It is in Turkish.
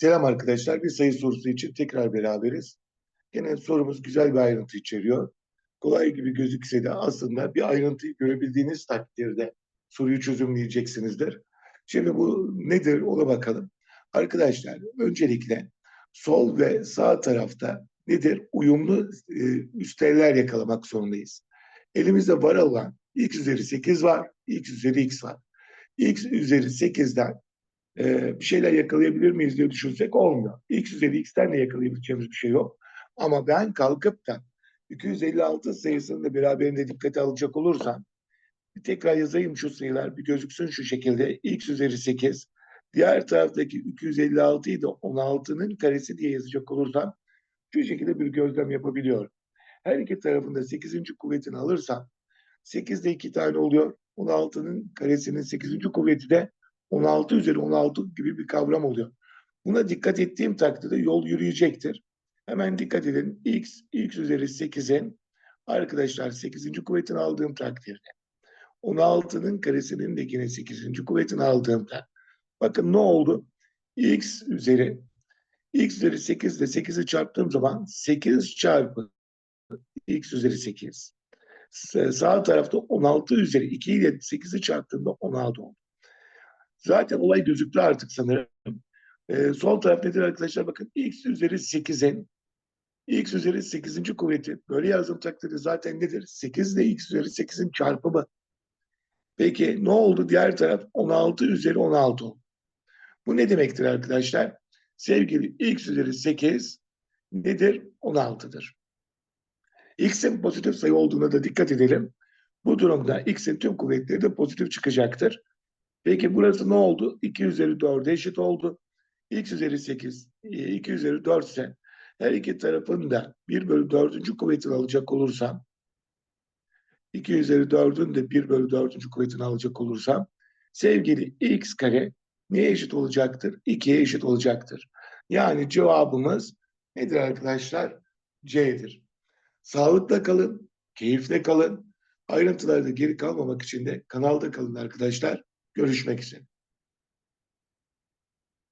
Selam arkadaşlar. Bir sayı sorusu için tekrar beraberiz. Gene sorumuz güzel bir ayrıntı içeriyor. Kolay gibi gözükse de aslında bir ayrıntıyı görebildiğiniz takdirde soruyu çözümleyeceksinizdir. Şimdi bu nedir ona bakalım. Arkadaşlar öncelikle sol ve sağ tarafta nedir? Uyumlu e, üsteller yakalamak zorundayız. Elimizde var olan x üzeri 8 var, x üzeri x var. x üzeri 8'den e, bir şeyler yakalayabilir miyiz diye düşünsek olmuyor. X üzeri x'ten de yakalayabileceğimiz bir şey yok. Ama ben kalkıp da 256 sayısını da beraberinde dikkate alacak olursam bir tekrar yazayım şu sayılar bir gözüksün şu şekilde. x üzeri 8 diğer taraftaki 256'yı da 16'nın karesi diye yazacak olursam şu şekilde bir gözlem yapabiliyorum. Her iki tarafında 8. kuvvetini alırsam 8'de 2 tane oluyor. 16'nın karesinin 8. kuvveti de 16 üzeri 16 gibi bir kavram oluyor. Buna dikkat ettiğim takdirde yol yürüyecektir. Hemen dikkat edin. X, X üzeri 8'in arkadaşlar 8. kuvvetini aldığım takdirde 16'nın karesinin de yine 8. kuvvetini aldığımda bakın ne oldu? X üzeri X üzeri 8 ile 8'i çarptığım zaman 8 çarpı X üzeri 8. Sağ tarafta 16 üzeri 2 ile 8'i çarptığımda 16 oldu. Zaten olay gözüktü artık sanırım. Ee, sol taraf nedir arkadaşlar? Bakın x üzeri 8'in x üzeri 8. kuvveti. Böyle yazdığım takdirde zaten nedir? 8 ile x üzeri 8'in çarpımı. Peki ne oldu? Diğer taraf 16 üzeri 16 oldu. Bu ne demektir arkadaşlar? Sevgili x üzeri 8 nedir? 16'dır. x'in pozitif sayı olduğuna da dikkat edelim. Bu durumda x'in tüm kuvvetleri de pozitif çıkacaktır. Peki burası ne oldu? 2 üzeri 4'e eşit oldu. x üzeri 8, 2 üzeri 4 ise her iki tarafın da 1 bölü 4. kuvvetini alacak olursam 2 üzeri 4'ün de 1 bölü 4. kuvvetini alacak olursam sevgili x kare neye eşit olacaktır? 2'ye eşit olacaktır. Yani cevabımız nedir arkadaşlar? C'dir. Sağlıkla kalın, keyifle kalın. Ayrıntılarda geri kalmamak için de kanalda kalın arkadaşlar. Görüşmek üzere.